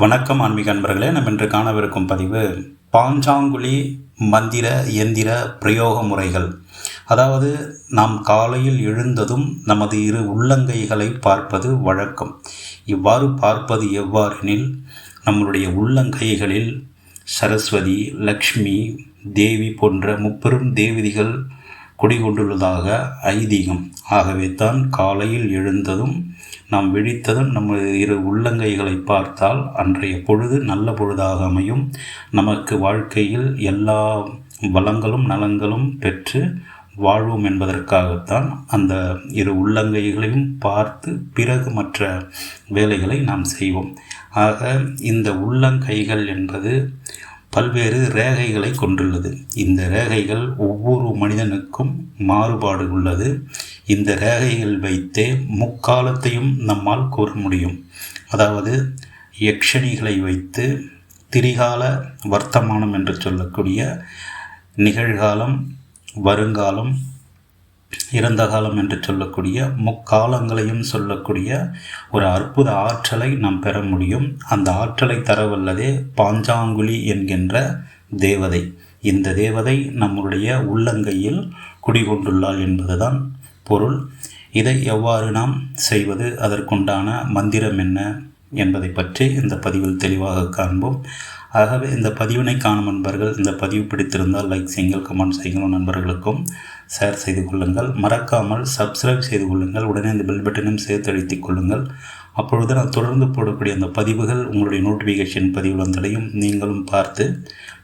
வணக்கம் ஆன்மீக அன்பர்களே. நம்ம இன்று காணவிருக்கும் பதிவு பாஞ்சாங்குழி மந்திர எந்திர பிரயோக முறைகள். அதாவது நாம் காலையில் எழுந்ததும் நமது இரு உள்ளங்கைகளை பார்ப்பது வழக்கம். இவ்வாறு பார்ப்பது எவ்வாறெனில் நம்மளுடைய உள்ளங்கைகளில் சரஸ்வதி லக்ஷ்மி தேவி போன்ற முப்பெரும் தேவதிகள் குடிகொண்டுள்ளதாக ஐதீகம். ஆகவே தான் காலையில் எழுந்ததும் நாம் விழித்ததும் நமது இரு உள்ளங்கைகளை பார்த்தால் அன்றைய பொழுது நல்ல பொழுதாக அமையும். நமக்கு வாழ்க்கையில் எல்லா வளங்களும் நலங்களும் பெற்று வாழ்வோம் என்பதற்காகத்தான் அந்த இரு உள்ளங்கைகளையும் பார்த்து பிறகு மற்ற வேலைகளை நாம் செய்வோம். ஆக இந்த உள்ளங்கைகள் என்பது பல்வேறு ரேகைகளை கொண்டுள்ளது. இந்த ரேகைகள் ஒவ்வொரு மனிதனுக்கும் மாறுபாடு உள்ளது. இந்த ரேகைகள் வைத்தே முக்காலத்தையும் நம்மால் கூற முடியும். அதாவது யக்ஷணிகளை வைத்து திரிகால வர்த்தமானம் என்று சொல்லக்கூடிய நிகழ்காலம் வருங்காலம் இறந்த காலம் என்று சொல்லக்கூடிய முக்காலங்களையும் சொல்லக்கூடிய ஒரு அற்புத ஆற்றலை நாம் பெற முடியும். அந்த ஆற்றலை தரவல்லதே பாஞ்சாங்குழி என்கின்ற தேவதை. இந்த தேவதை நம்முடைய உள்ளங்கையில் குடிகொண்டுள்ளாள் என்பதுதான் பொருள். இதை எவ்வாறு நாம் செய்வது அதற்குண்டான மந்திரம் என்ன என்பதை பற்றி இந்த பதிவில் தெளிவாக காண்போம். ஆகவே இந்த பதிவினை காணும் நண்பர்கள் இந்த பதிவு பிடித்திருந்தால் லைக் செய்யுங்கள் கமெண்ட் செய்யுங்கள் நண்பர்களுக்கும் ஷேர் செய்து கொள்ளுங்கள். மறக்காமல் சப்ஸ்கிரைப் செய்து கொள்ளுங்கள். உடனே இந்த பெல் பட்டனையும் சேர்த்து அழுத்திக் கொள்ளுங்கள். அப்பொழுது நான் தொடர்ந்து போடக்கூடிய அந்த பதிவுகள் உங்களுடைய நோட்டிஃபிகேஷன் பதிவு வந்தடையும் நீங்களும் பார்த்து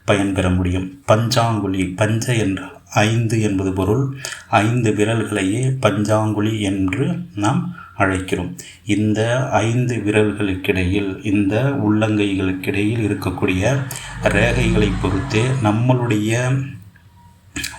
பயன்பெற முடியும். பஞ்சாங்குழி பஞ்ச என்ற ஐந்து என்பது பொருள். ஐந்து விரல்களையே பஞ்சாங்குழி என்று நாம் அழைக்கிறோம். இந்த ஐந்து விரல்களுக்கிடையில் இந்த உள்ளங்கைகளுக்கிடையில் இருக்கக்கூடிய ரேகைகளை பொறுத்து நம்மளுடைய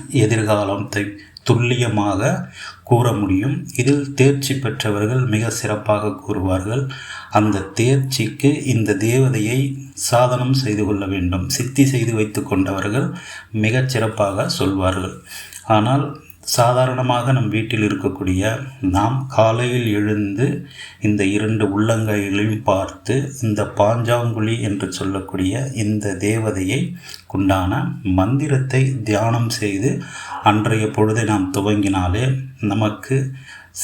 எதிர்காலத்தை துல்லியமாக கூற முடியும். இதில் தேர்ச்சி பெற்றவர்கள் மிக சிறப்பாக கூறுவார்கள். அந்த தேர்ச்சிக்கு இந்த தேவதையை சாதனம் செய்து கொள்ள வேண்டும். சித்தி செய்து வைத்து கொண்டவர்கள் மிகச் சிறப்பாக சொல்வார்கள். ஆனால் சாதாரணமாக நம் வீட்டில் இருக்கக்கூடிய நாம் காலையில் எழுந்து இந்த இரண்டு உள்ளங்கைகளையும் பார்த்து இந்த பாஞ்சாங்குழி என்று சொல்லக்கூடிய இந்த தேவதையை உண்டான மந்திரத்தை தியானம் செய்து அன்றைய பொழுதை நாம் துவங்கினாலே நமக்கு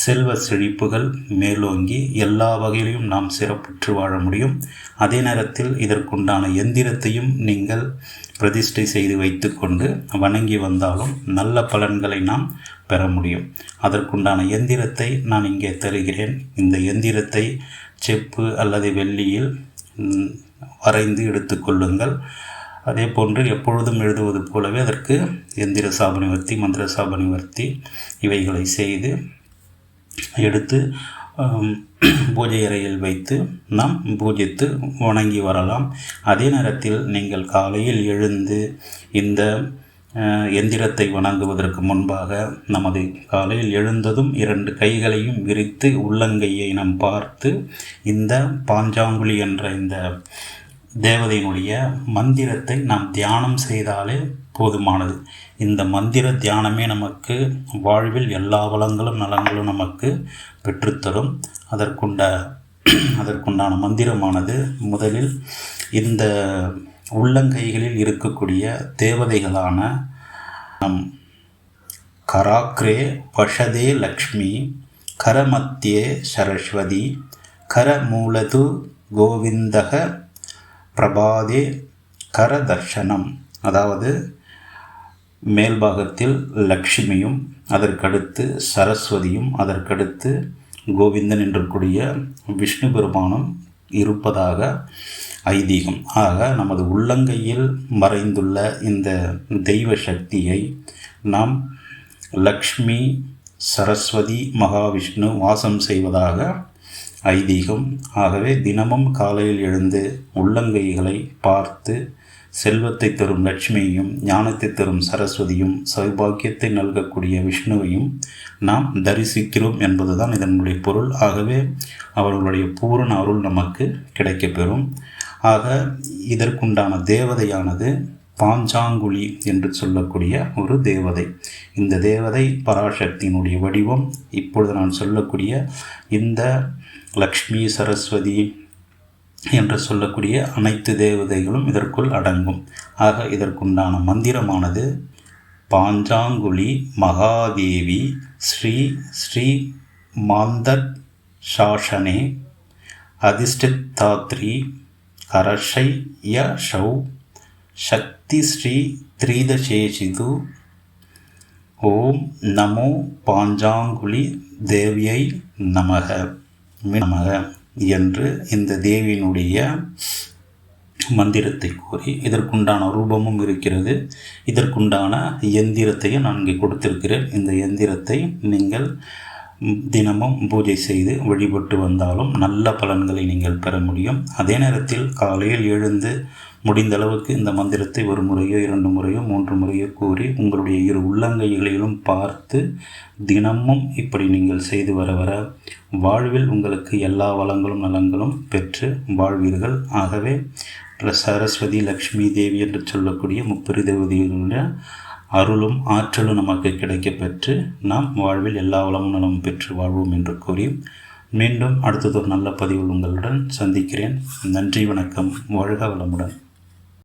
செல்வ செழிப்புகள் மேலோங்கி எல்லா வகையிலையும் நாம் சிறப்புற்று வாழ முடியும். அதே நேரத்தில் இதற்குண்டான எந்திரத்தையும் நீங்கள் பிரதிஷ்டை செய்து வைத்துக்கொண்டு வணங்கி வந்தாலும் நல்ல பலன்களை நாம் பெற முடியும். அதற்குண்டான எந்திரத்தை நான் இங்கே தருகிறேன். இந்த எந்திரத்தை செப்பு அல்லது வெள்ளியில் வரைந்து எடுத்துக்கொள்ளுங்கள் அதே போன்று எப்பொழுதும் எழுதுவது போலவே அதற்கு எந்திர சாபனிவர்த்தி மந்திர சாபனிவர்த்தி இவைகளை செய்து எடுத்து பூஜை அறையில் வைத்து நாம் பூஜித்து வணங்கி வரலாம். அதே நேரத்தில் நீங்கள் காலையில் எழுந்து இந்த எந்திரத்தை வணங்குவதற்கு முன்பாக நமது காலையில் எழுந்ததும் இரண்டு கைகளையும் விரித்து உள்ளங்கையை நாம் பார்த்து இந்த பாஞ்சாங்குழி என்ற இந்த தேவதையினுடைய மந்திரத்தை நாம் தியானம் செய்தாலே போதுமானது. இந்த மந்திர தியானமே நமக்கு வாழ்வில் எல்லா வளங்களும் நலங்களும் நமக்கு பெற்றுத்தரும். அதற்குண்ட அதற்குண்டான மந்திரமானது முதலில் இந்த உள்ளங்கைகளில் இருக்கக்கூடிய தேவதைகளான நம் கராக்ரே வஷதே லக்ஷ்மி கரமத்தியே சரஸ்வதி கரமூலது கோவிந்தக பிரபாதே கரதர்ஷனம். அதாவது மேல்பாகத்தில் லக்ஷ்மியும் அதற்கடுத்து சரஸ்வதியும் அதற்கடுத்து கோவிந்தன் என்று கூடிய விஷ்ணு பெருமானும் இருப்பதாக ஐதீகம். ஆக நமது உள்ளங்கையில் மறைந்துள்ள இந்த தெய்வ சக்தியை நாம் லக்ஷ்மி சரஸ்வதி மகாவிஷ்ணு வாசம் செய்வதாக ஐதீகம். ஆகவே தினமும் காலையில் எழுந்து உள்ளங்கைகளை பார்த்து செல்வத்தை தரும் லட்சுமியையும் ஞானத்தை தரும் சரஸ்வதியும் சௌபாக்கியத்தை நல்கக்கூடிய விஷ்ணுவையும் நாம் தரிசிக்கிறோம் என்பதுதான் இதனுடைய பொருள். ஆகவே அவர்களுடைய பூரண அருள் நமக்கு கிடைக்கப்பெறும். ஆக இதற்குண்டான தேவதையானது பாஞ்சாங்குழி என்று சொல்லக்கூடிய ஒரு தேவதை. இந்த தேவதை பராசக்தியினுடைய வடிவம் இப்பொழுது நான் சொல்லக்கூடிய இந்த லக்ஷ்மி சரஸ்வதி என்று சொல்லக்கூடிய அனைத்து தேவதைகளும் இதற்குள் அடங்கும். ஆக இதற்குண்டான மந்திரமானது பாஞ்சாங்குழி மகாதேவி ஸ்ரீ ஸ்ரீ மாந்தர் சாசனே அதிஷ்டித்தாத்ரி அரஷை ய ஷௌ சக்தி ஸ்ரீ த்ரீதசேஷிது. ஓம் நமோ பாஞ்சாங்குழி தேவியை நமக. நமக என்று இந்த தேவியினுடைய மந்திரத்தை கூறி இதற்குண்டான ரூபமும் இருக்கிறது. இதற்குண்டான எந்திரத்தையும் நான் இங்கே கொடுத்திருக்கிறேன். இந்த எந்திரத்தை நீங்கள் தினமும் பூஜை செய்து வழிபட்டு வந்தாலும் நல்ல பலன்களை நீங்கள் பெற முடியும். அதே நேரத்தில் காலையில் எழுந்து முடிந்த அளவுக்கு இந்த மந்திரத்தை ஒரு முறையோ இரண்டு முறையோ மூன்று முறையோ கூறி உங்களுடைய இரு உள்ளங்கைகளிலும் பார்த்து தினமும் இப்படி நீங்கள் செய்து வர வர வாழ்வில் உங்களுக்கு எல்லா வளங்களும் நலங்களும் பெற்று வாழ்வீர்கள். ஆகவே சரஸ்வதி லக்ஷ்மி தேவி என்று சொல்லக்கூடிய முப்பெரு தேவதைகளுடைய அருளும் ஆற்றலும் நமக்கு கிடைக்கப்பெற்று நாம் வாழ்வில் எல்லா வளமும் நலமும் பெற்று வாழ்வோம் என்று கூறி மீண்டும் அடுத்ததொரு நல்ல பதிவில் உங்களுடன் சந்திக்கிறேன். நன்றி வணக்கம். வாழ்க வளமுடன்.